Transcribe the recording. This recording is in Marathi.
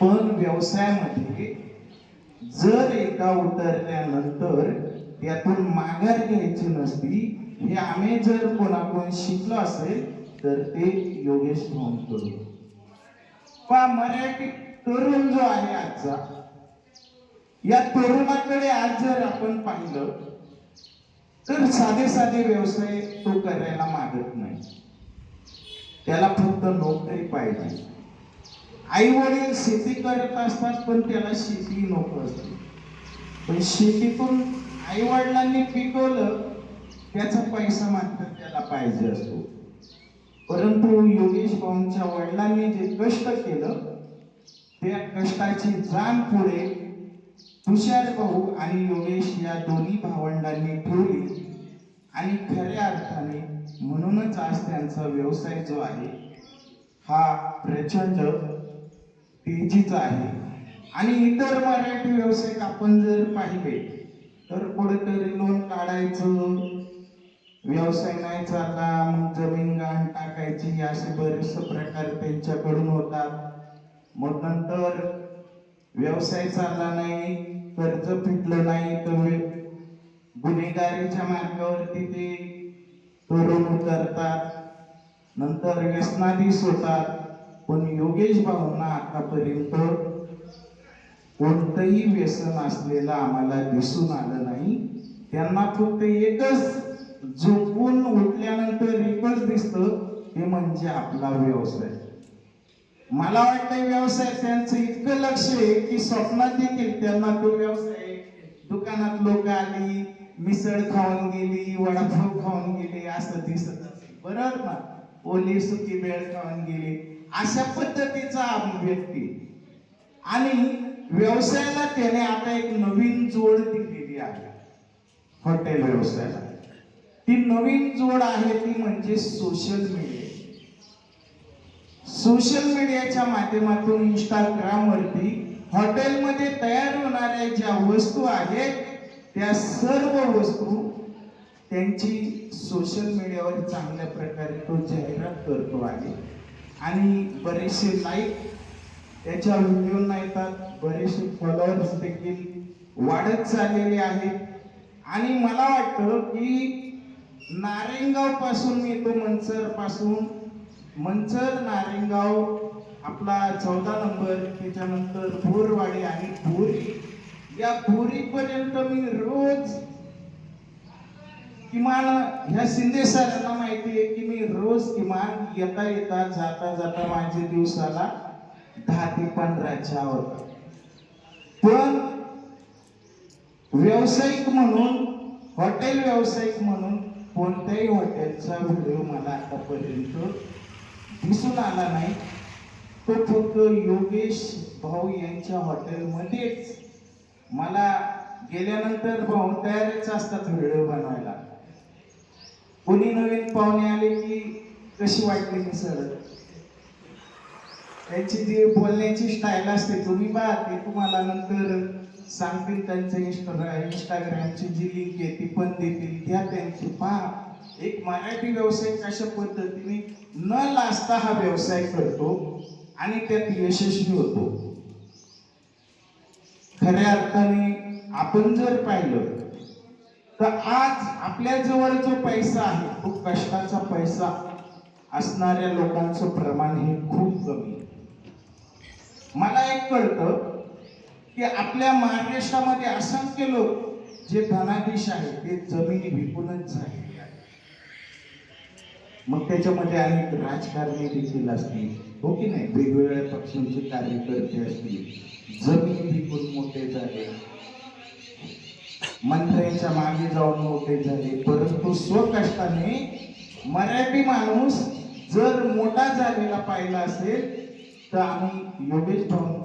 पण व्यवसायामध्ये जर एकदा उतरल्यानंतर त्यातून माघार घ्यायची नसती हे आम्ही जर कोणाकडून शिकलो असेल तर ते योगेश भाऊंकडून. पा मराठी तरुण जो आहे आजचा या तरुणाकडे आज जर आपण पाहिलं तर साधे साधे व्यवसाय तो करायला मागत नाही. त्याला फक्त नोकरी पाहिजे. आई वडील शेती करत असतात पण त्याला शेती नको असते. पण शेतीतून आई वडिलांनी पिकवलं त्याचा पैसा मात्र त्याला पाहिजे असतो. परंतु योगेश भाऊंच्या वडिलांनी जे कष्ट केलं त्या कष्टाची जाण पुढे तुषार भाऊ आणि योगेश या दोन्ही भावंडांनी ठेवली. आणि खऱ्या अर्थाने म्हणूनच आज त्यांचा व्यवसाय जो आहे हा प्रचंड तेजीचं आहे. आणि इतर मराठी व्यावसायिक आपण जर पाहिले तर कुठेतरी लोन काढायचं व्यवसाय नाही चालला मग जमीन गहाण टाकायची असे बरेचसे प्रकार त्यांच्याकडून होतात. मग नंतर व्यवसाय चालला नाही कर्ज फिटलं नाही तर गुन्हेगारीच्या मार्गावरती ते तरुण उतरतात. नंतर व्यसनाधीश होतात. पण योगेश भाऊंना आतापर्यंत कोणतंही व्यसन असलेलं आम्हाला दिसून आलं नाही. त्यांना फक्त एकच झोपून उठल्यानंतर एकच दिसतं ते म्हणजे आपला व्यवसाय. मला वाटतं व्यवसाय त्यांचं इतकं लक्ष आहे की स्वप्नात देखील त्यांना तो व्यवसाय दुकानात लोक आली मिसळ खाऊन गेली वडापाव खाऊन गेली असं दिसत बरोबर ना? ओली सुकी बेळ खाऊन गेली. अशा पद्धतीचा व्यक्ती आणि व्यवसायाला त्याने आता एक नवीन जोड दिलेली आहे. हॉटेल व्यवसायाला. ती नवीन जोड आहे ती म्हणजे सोशल मीडिया सोशल मीडियाच्या माध्यमातून इंस्टाग्रामवरती हॉटेलमध्ये तयार होणाऱ्या ज्या वस्तू आहेत त्या सर्व वस्तू त्यांची सोशल मीडियावर चांगल्या प्रकारे तो जाहिरात करतो आहे. आणि बरेचसे लाईक त्याच्या व्हिडिओना येतात. बरेचसे फॉलोअर्स देखील वाढत चाललेले आहेत. आणि मला वाटतं की नारेंगावपासून मी येतो मंचरपासून मंचर नारेंगाव आपला चौदा नंबर त्याच्यानंतर भोरवाडी आणि भोरी. या भोरीपर्यंत मी रोज किमान ह्या शिंदे सरांना माहिती आहे की मी रोज किमान येता येता जाता जाता माझे दिवसाला दहा ते पंधरा चहा होता पण व्यावसायिक म्हणून हॉटेल व्यावसायिक म्हणून कोणत्याही हॉटेलचा व्हिडिओ मला आतापर्यंत दिसून आला नाही. तो फक्त योगेश भाऊ यांच्या हॉटेलमध्येच मला गेल्यानंतर भाऊ तयारीच असतात व्हिडिओ बनवायला. कोणी नवीन पाहुणे आले की कशी वाटली सर? त्यांची जी बोलण्याची स्टाईल असते तुम्ही पहा ते तुम्हाला नंतर सांगतील त्यांचं इंस्टा इंस्टाग्रामची जी लिंक आहे ती पण देतील. घ्या त्यांची पहा. एक मराठी व्यावसायिक अशा पद्धतीने न लाजता हा व्यवसाय करतो आणि त्यात यशस्वी होतो. खऱ्या अर्थाने आपण जर पाहिलं तर आज आपल्या जवळ जो पैसा आहे तो कष्टाचा पैसा असणाऱ्या लोकांचं प्रमाण हे खूप कमी आहे. मला एक कळतं की आपल्या महाराष्ट्रामध्ये असंख्य लोक जे धनादेश आहेत ते जमिनी विकूनच झालेले आहेत. मग त्याच्यामध्ये अनेक राजकारणी देखील असतील हो की नाही? वेगवेगळ्या पक्षांचे कार्यकर्ते असतील जमिनी विकून मोठे झाले. मंत्र्यांच्या मागे जाऊन मोठे झाले. परंतु स्वकष्टाने मराठी माणूस जर मोठा झालेला पाहिला असेल तर आम्ही योगेश भाऊ